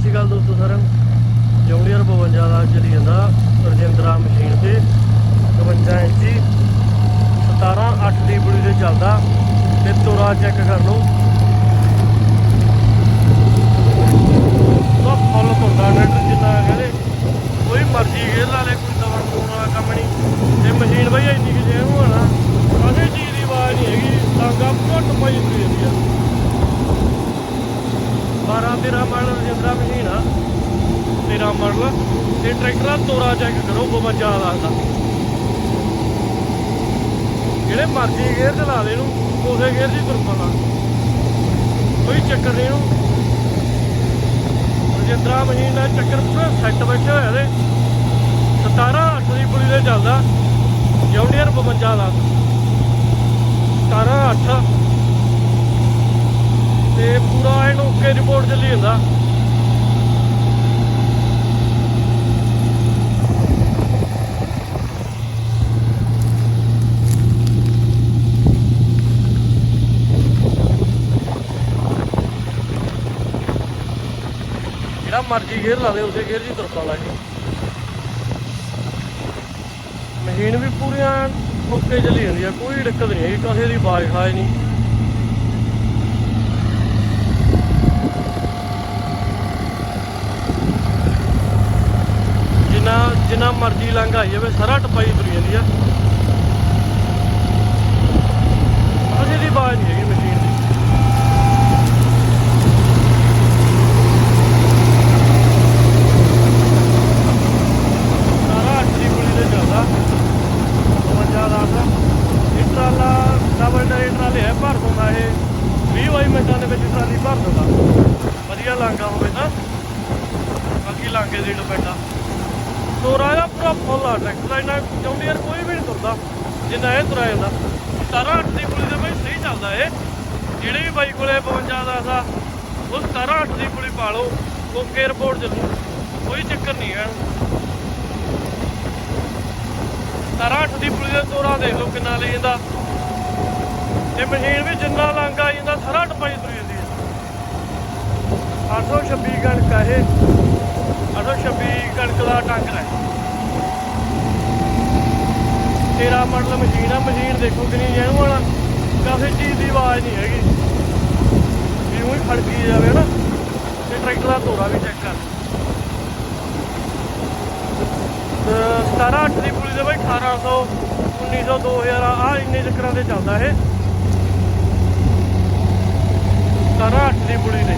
ਸ਼੍ਰੀ ਅਕਾਲ ਦੋਸਤੋ ਸਾਰਿਆਂ ਨੂੰ। ਜੌਂਡੀਅਰ 52 ਦਾ ਚੱਲੀ ਜਾਂਦਾ ਰਜਿੰਦਰਾ ਮਸ਼ੀਨ ਤੇ। 52 ਇੰਚੀ 17 8 ਦੀ ਬੁੜੀ ਤੇ ਚੱਲਦਾ। ਤੇ ਤੋਰਾ ਚੈੱਕ ਕਰ ਲਓ। ਤਾਂ ਫੁੱਲ ਤੁਰਦਾ ਟਰੈਕਟਰ ਜਿੰਨਾ ਕਹਿੰਦੇ, ਕੋਈ ਮਰਜ਼ੀ ਗੇਰ ਲਾ ਲੈ, ਕੋਈ ਦਵਰ ਕੋਣ ਵਾਲਾ ਕੰਮ ਨਹੀਂ। ਤੇ ਮਸ਼ੀਨ ਬਈ ਇੰਨੀ ਕਿ ਜੇ ਨੂੰ ਹਣਾ ਕਾਹਦੇ ਚੀਜ਼ ਦੀ ਆਵਾਜ਼ ਨਹੀਂ ਹੈਗੀ। ਲਾਗਾ ਘੁੱਟ ਪਈ ਹੁੰਦੀ ਆ। 12 13 ਮਾਡਲ ਰਜਿੰਦਰਾ ਮਸ਼ੀਨ ਆ। 13 ਮਾਡਲ ਤੇ ਟਰੈਕਟਰ ਦਾ ਤੋਰਾ ਚੈੱਕ ਕਰੋ 52 ਲੱਗਦਾ ਜਿਹੜੇ ਮਰਜ਼ੀ ਗੇਅਰ ਚਲਾ ਲੈ ਇਹਨੂੰ, ਉਸੇ ਗੇਅਰ ਦੀ ਤੁਰ ਕੋਈ ਚੱਕਰ ਨਹੀਂ ਇਹਨੂੰ। ਰਜਿੰਦਰਾ ਮਸ਼ੀਨ ਦਾ ਚੱਕਰ ਪੂਰਾ ਸੈੱਟ ਬੈਠਾ ਹੋਇਆ ਇਹਦੇ। 17 8 ਦੀ ਪੁਲੀ ਦੇ ਚੱਲਦਾ। ਜੌਂਡੀਅਰ 52 ਦਾ 17 8 ਤੇ ਪੂਰਾ ਇਹਨੂੰ ਓਕੇ ਰਿਪੋਰਟ ਚੱਲੀ ਜਾਂਦਾ। ਜਿਹੜਾ ਮਰਜ਼ੀ ਗੇਅਰ ਲਾ ਦੇ ਉਸੇ ਗੇਅਰ ਦੀ ਤੁਰਪਾ ਲਾ ਜੀ ਮਸ਼ੀਨ ਵੀ ਪੂਰੀਆਂ ਓਕੇ ਚੱਲੀ ਜਾਂਦੀ ਆ, ਕੋਈ ਦਿੱਕਤ ਨਹੀਂ ਹੈਗੀ, ਕਿਸੇ ਦੀ ਆਵਾਜ਼ ਖਾਏ ਨਹੀਂ ਜਿੰਨਾ ਜਿੰਨਾ ਮਰਜ਼ੀ ਲੰਘ ਆਈ ਜਾਵੇ, ਸਾਰਾ ਟਪਾਈ ਤੁਰੀ ਜਾਂਦੀ ਆ। ਕਿਸੇ ਦੀ ਆਵਾਜ਼ ਨਹੀਂ ਹੈਗੀ ਮਸ਼ੀਨ ਦੀ। ਸਾਰਾ ਅੱਠੀ ਪੁਲੀ ਦੇ ਚੱਲਦਾ। 52 ਦਾ ਦਾ ਇਹ ਟਰਾਲਾ ਡਬਲ ਡਾਈ ਟਰਾਲੇ ਹੈ ਭਰ ਦਿੰਦਾ ਇਹ। 20 22 ਮਿੰਟਾਂ ਦੇ ਵਿੱਚ ਟਰਾਲੀ ਭਰ ਦਿੰਦਾ ਵਧੀਆ ਲਾਂਗਾ ਹੋਵੇ ਤਾਂ। ਬਾਕੀ ਲਾਂਗੇ ਦੀ ਡਿਪੈਂਡਾ। ਤੋਰਾ ਦਾ ਪੂਰਾ ਫੁੱਲ ਆ। ਟਰੈਕਟਰ ਦਾ ਇੰਨਾ ਚੌਂਡੀਅਰ ਕੋਈ ਵੀ ਨਹੀਂ ਤੁਰਦਾ। ਜਿੰਨਾ ਇਹ ਤੁਰਿਆ ਜਾਂਦਾ। 17 8 ਦੀ ਪੁਲੀ ਦੇ ਬਈ ਸਹੀ ਚੱਲਦਾ ਇਹ। ਜਿਹੜੇ ਵੀ ਬਾਈ ਕੋਲੇ 52 ਦਾ ਦਾ ਉਹ 17 8 ਦੀ ਪੁਲੀ ਪਾ ਲਓ। ਓਕੇ ਰਿਪੋਰਟ ਚੱਲੂ ਕੋਈ ਚੱਕਰ ਨਹੀਂ ਹੈ। ਤਾਰਾ ਅੱਠ ਦੀ ਪੁਲੀ ਦਾ ਤੋਰਾ ਦੇਖ ਲਓ ਕਿੰਨਾ ਲਈ ਜਾਂਦਾ। ਤੇ ਮਸ਼ੀਨ ਵੀ ਜਿੰਨਾ ਲੰਗ ਆ ਜਾਂਦਾ, ਸਾਰਾ ਟਪਾਈ ਤੁਰ ਜਾਂਦੀ ਹੈ 826 ਕਣਕ ਆ ਇਹ 826 ਕਣਕ ਦਾ ਟਾਂਕਰ ਹੈ। ਤੇਰਾ ਮਾਡਲ ਮਸ਼ੀਨ ਆ, ਮਸ਼ੀਨ ਦੇਖੋ ਕਿੰਨੀ ਜੈਨੂ ਵਾਲਾ ਕਾਫੀ ਚੀਜ਼ ਦੀ ਆਵਾਜ਼ ਨਹੀਂ ਹੈਗੀ। ਵੀ ਉਹੀ ਖੜਕੀ ਜਾਵੇ ਨਾ, ਤੇ ਟਰੈਕਟਰ ਦਾ ਤੋਰਾ ਵੀ ਚੈੱਕ ਕਰ। ਤੇ 17 8 ਦੀ ਪੁਲੀ ਦੇ ਬਾਈ 1800 1900 2000 ਆ ਇੰਨੇ ਚੱਕਰਾਂ ਤੇ ਚੱਲਦਾ ਇਹ। 17 8 ਦੀ ਪੁਲੀ ਨੇ